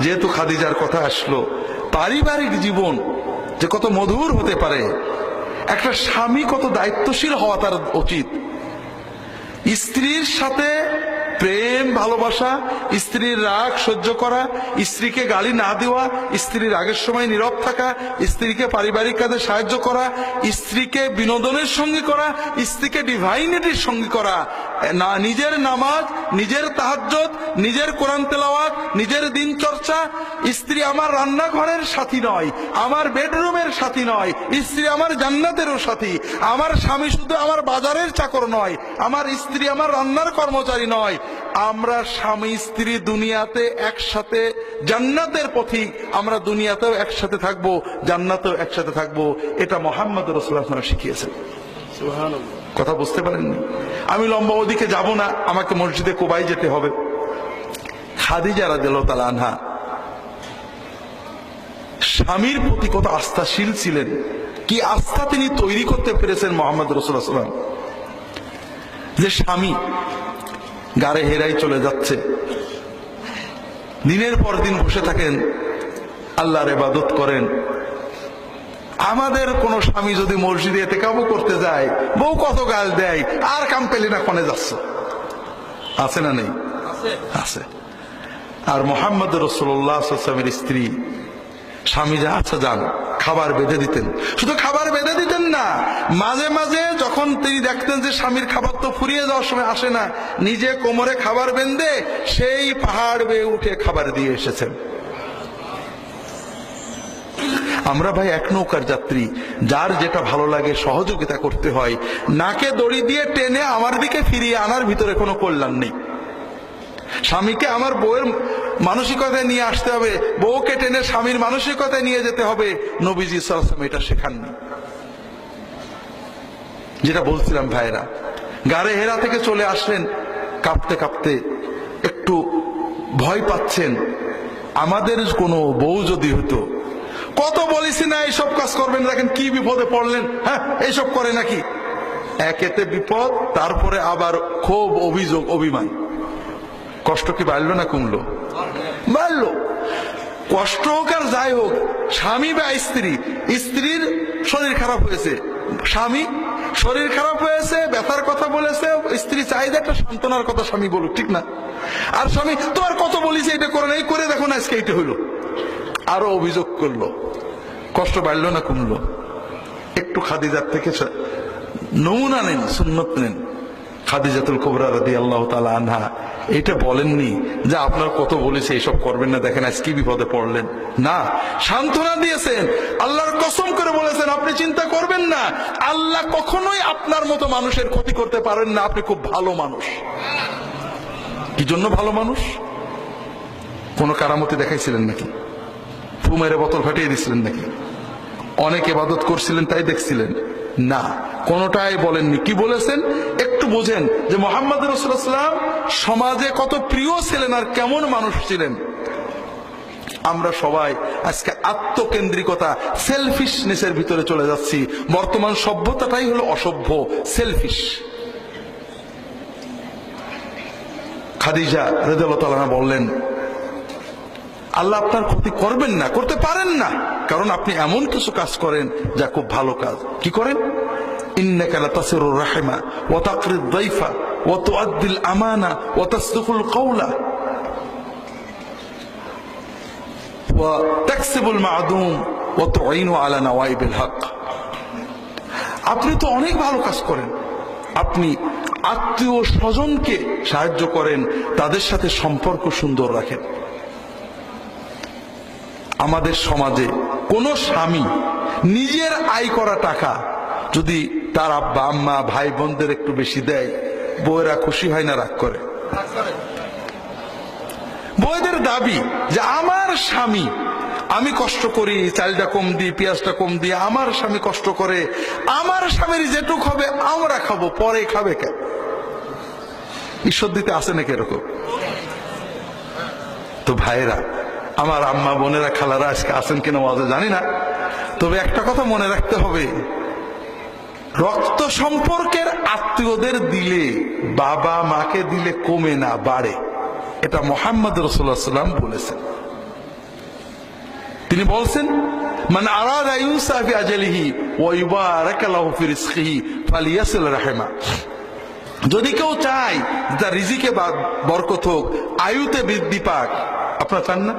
যেহেতু খাদিজার কথা আসলো, পারিবারিক জীবন যে কত মধুর হতে পারে, একটা স্বামী কত দায়িত্বশীল হওয়া তার উচিত। স্ত্রীর সাথে প্রেম, ভালোবাসা, স্ত্রীর রাগ সহ্য করা, স্ত্রীকে গালি না দেওয়া স্ত্রীর রাগের সময় নীরব থাকা, স্ত্রীকে পারিবারিক কাজে সাহায্য করা, স্ত্রীকে বিনোদনের সঙ্গে করা, স্ত্রীকে ডিভাইনিটির সঙ্গে করা। না, নিজের নামাজ, নিজের তাহাজ্জত নিজের কোরআন তেলাওয়াত, নিজের দিন চর্চা, স্ত্রী আমার রান্নাঘরের সাথী নয়, আমার বেডরুমের সাথী নয়, স্ত্রী আমার জান্নাতেরও সাথী, আমার স্বামী শুধু আমার বাজারের চাকর নয়, আমার স্ত্রী আমার রান্নার কর্মচারী নয় আমরা স্বামী স্ত্রী দুনিয়াতে একসাথে জান্নাতের পথিক আমরা দুনিয়াতেও একসাথে থাকব জান্নাতেও একসাথে থাকব। এটা মোহাম্মদ রসুল্লাহ শিখিয়েছেন। কথা বুঝতে পারেননি? আমি লম্বা ওদিকে যাব না আমাকে মসজিদে কোবাই যেতে হবে। খাদিজা তাআলা আনহা স্বামীর প্রতি কত আস্থাশীল ছিলেন। কি আস্থা তিনি তৈরি করতে পেরেছেন মোহাম্মদ রসুল্লাহ সাল্লাম যে স্বামী গাড়ে হেরাই চলে যাচ্ছে। দিনের পর দিন বসে থাকেন, আল্লাহর এবাদত করেন। আমাদের কোন স্বামী যদি মসজিদে এতে কাবু করতে যায়, বউ কত গাল দেয়, আর কাম পেলি না, কনে যাচ্ছ? আছে না নেই? আছে। আর মোহাম্মদ রসুল্লাহামের স্ত্রী, স্বামী যা আছে যান খাবার বেঁধে দিতেন। শুধু খাবার বেঁধে দিতেন না, মাঝে মাঝে যখন তিনি দেখতেন যে স্বামীর খাবার তো ফুরিয়ে যাওয়ার সময় আসে না, নিজে কোমরে খাবার বেঁধে সেই পাহাড় বেয়ে উঠে খাবার দিয়ে এসেছেন। আমরা ভাই এক নৌকার যাত্রী, যার যেটা ভালো লাগে সহযোগিতা করতে হয়, নাকে দড়ি দিয়ে টেনে আমার দিকে ফিরিয়ে আনার ভিতরে কোনো কল্যাণ নেই। স্বামীকে আমার বউয়ের মানসিকতায় নিয়ে আসতে হবে। বউকে টেনে স্বামীর মানসিকতায় নিয়ে যেতে হবে। নবীজি সালাম এটা শেখাননি। যেটা বলছিলাম ভাইরা গাড়ে হেরা থেকে চলে আসলেন, কাঁপতে কাঁপতে একটু ভয় পাচ্ছেন, আমাদের কোনো বউ যদি হতো, কত বলিছি না এইসব কাজ করবেন, দেখেন কি বিপদে পড়লেন হ্যাঁ এইসব করে নাকি? একেতে বিপদ, তারপরে আবার ক্ষোভ, অভিযোগ, অভিমান। কষ্ট কি বাড়লো না কমলো? বাড়লো। কষ্ট হোক আর যাই হোক, স্বামী বা স্ত্রী, স্ত্রীর শরীর খারাপ হয়েছে। স্বামী শরীর খারাপ হয়েছে, ব্যথার কথা বলেছে, স্ত্রী চাইলে একটা সান্ত্বনার কথা স্বামী বলুক, ঠিক না? আর স্বামী তোমার কত বলিছে, এটা করে এই করে দেখো না আজকে এইটা হইল। আরও অভিযোগ করল। কষ্ট বাড়লো না কমলো? একটু খাদিজার থেকে নমুনা নেন, সুন্নত নেন। খাদিজাতুল কোবরা রাদি আল্লাহ তালা আনহা এটা বলেননি যে আপনার কত বলেছে এইসব করবেন না, দেখেন আজ বিপদে পড়লেন। না, সান্ত্বনা দিয়েছেন, আল্লাহর কসম করে বলেছেন, আপনি চিন্তা করবেন না, আল্লাহ কখনোই আপনার মতো মানুষের ক্ষতি করতে পারেন না, আপনি খুব ভালো মানুষ। কি জন্য ভালো মানুষ? কোনো কারামতি দেখাইছিলেন নাকি? ফু মেরে বোতল ফাটিয়ে দিছিলেন নাকি? অনেক এবাদত করছিলেন, তাই দেখছিলেন। না, কোনটাই বলেননি। কি বলেছেন? একটু বোঝেন যে মোহাম্মদ রসুলাম সমাজে কত প্রিয় ছিলেন আর কেমন মানুষ ছিলেন। আমরা সবাই আজকে আত্মকেন্দ্রিকতা সেলফিশনেসের ভিতরে চলে যাচ্ছি। বর্তমান সভ্যতাটাই হলো অসভ্য সেলফিশ খাদিজা রেদালতালানা বললেন, আল্লাহ আপনার ক্ষতি করবেন না, করতে পারেন না। কারণ আপনি এমন কিছু কাজ করেন যা খুব ভালো কাজ। কি করেন? আপনি তো অনেক ভালো কাজ করেন। আপনি আত্মীয় স্বজনকে সাহায্য করেন, তাদের সাথে সম্পর্ক সুন্দর রাখেন। আমাদের সমাজে কোন স্বামী নিজের আয় করা টাকা যদি তার আব্বা, আম্মা, ভাই, বোনদের একটু বেশি দেয়, বউয়েরা খুশি হয় না, রাগ করে। বউদের দাবি যে আমার স্বামী, আমি কষ্ট করি, চালটা কম দিই, পেঁয়াজটা কম দিই, আমার স্বামী কষ্ট করে, আমার স্বামীর যেটুক হবে, আমরা খাব, পরে খাবে কে? ঈশ্বর দিতে আসে নাকি এরকম? তো ভাইরা আমার আম্মা, বোনেরা, খালারা আজকে আসেন কিনা ওয়াজে জানি না। তবে একটা কথা মনে রাখতে হবে। রক্ত সম্পর্কের আত্মীয়দের দিলে, বাবা মাকে দিলে কমে না, বাড়ে। এটা মোহাম্মদ রসুল্লাহ সাল্লাম বলেছেন। তিনি বলছেন মানে যদি কেউ চায় তার রিজিকে বরকত হোক, আয়ুতে বৃদ্ধি পাক, আপনারা চান না?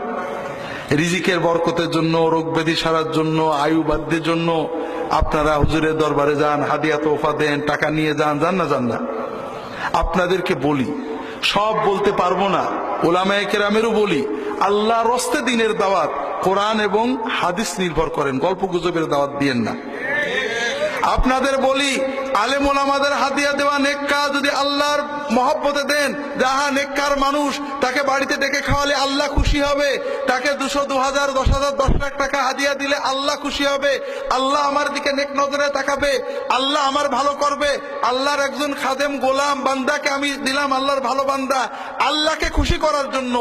রিজিকের বরকতের জন্য, রোগ ব্যাধি সারার জন্য, আয়ু বাধ্যের জন্য আপনারা হুজুরের দরবারে যান, হাদিয়া তোফা দেন, টাকা নিয়ে যান যান না যান না। আপনাদেরকে বলি, সব বলতে পারব না, ওলামায়ে কেরামেরও বলি, আল্লাহ রস্তে দিনের দাওয়াত, কোরআন এবং হাদিস নির্ভর করেন, গল্প গুজবের দাওয়াত দিয়েন না। আপনাদের বলি, আলেম ওলামাদের হাতিয়া দেওয়া নেককা যদি আল্লাহর মহব্বতে দেন, যাহা নেককার মানুষ, তাকে বাড়িতে ডেকে খাওয়ালে আল্লাহ খুশি হবে। তাকে দুশো দু হাজার দশ হাজার দশ লাখ টাকা হাদিয়া দিলে আল্লাহ খুশি হবে। আল্লাহ আমার দিকে নেক নজরে তাকাবে, আল্লাহ আমার ভালো করবে। আল্লাহর একজন খাদেম গোলাম বান্দাকে আমি দিলাম আল্লাহর ভালো বান্দা। আল্লাহকে খুশি করার জন্য,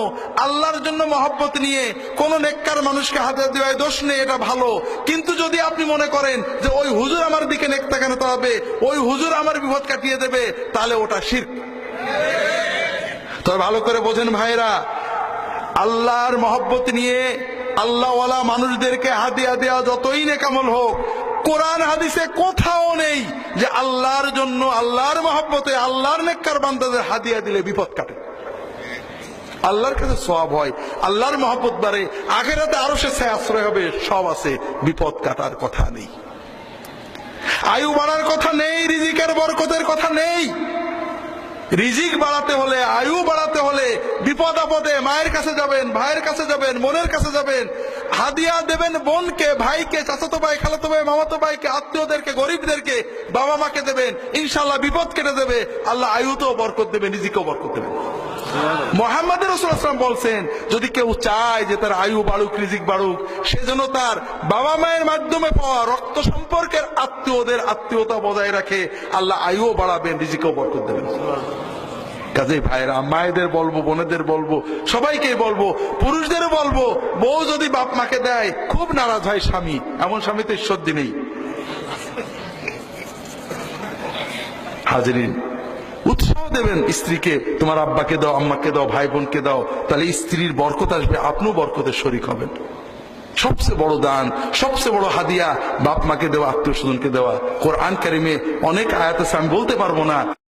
আল্লাহর জন্য মহব্বত নিয়ে কোন নেককার মানুষকে হাতে দেওয়ায় দোষ নেই, এটা ভালো। কিন্তু যদি আপনি মনে করেন যে ওই হুজুর আমার দিকে নেক তাকানোতে হবে, ওই হুজুর আমার বিপদ কাটিয়ে দেবে, তাহলে ওটা শির তবে ভালো করে বোঝেন ভাইরা আল্লাহর মহব্বত নিয়ে আল্লাহওয়ালা মানুষদেরকে হাদিয়া দেওয়া যতই নেকামল হোক, কোরআন, হাদিসে কোথাও নেই যে আল্লাহর জন্য, আল্লাহর মহব্বতে, আল্লাহর নেককার বান্দাদের হাদিয়া দিলে বিপদ কাটে। আল্লাহর কাছে সব হয়, আল্লাহর মহব্বত বাড়ে আগেরাতে আরও সে আশ্রয় হবে, সব আছে, বিপদ কাটার কথা নেই। আয়ু বাড়ার কথা নেই, রিজিকের বরকতের কথা নেই। রিজিক বাড়াতে হলে, আয়ু বাড়াতে হলে বিপদ আপদে মায়ের কাছে যাবেন, ভাইয়ের কাছে যাবেন মনের কাছে যাবেন। হাদিয়া দেবেন বোনকে, ভাইকে, চাচাতো ভাই, খালাতো ভাই, মামাতো ভাইকে, আত্মীয়দেরকে, গরিবদেরকে বাবা মাকে দেবেন। ইনশাল্লাহ বিপদ কেটে দেবে আল্লাহ আয়ুতেও বরকত দেবে রিজিকেও বরকত দেবে মোহাম্মদ রসুলাম বলছেন, যদি কেউ চায় যে তার আয়ু বাড়ুক, রিজিক বাড়ুক সেজন্য তার বাবা মায়ের মাধ্যমে পাওয়া রক্ত সম্পর্কের আত্মীয়দের আত্মীয়তা বজায় রাখে, আল্লাহ আয়ুও বাড়াবেন, রিজিকেও বরকত দেবেন। কাজেই ভাইরা মায়েদের বলব, বোনেদের বলব সবাইকে বলব, পুরুষদেরও বলব, বউ যদি বাপ মাকে দেয়, খুব নারাজ হয় স্বামী। এমন স্বামী তো ঈশ্বর দিনেই হাজরিন, উৎসাহ দেবেন স্ত্রীকে, তোমার আব্বাকে দাও, আম্মাকে দাও ভাই বোনকে দাও, তাহলে স্ত্রীর বরকত আসবে, আপনিও বরকতের শরিক হবেন। সবচেয়ে বড় দান, সবচেয়ে বড় হাদিয়া, বাপ মাকে দেওয়া, আত্মীয় স্বজনকে দেওয়া। কোরআন কারিমে অনেক আয়াত আছে, আমি বলতে পারব না।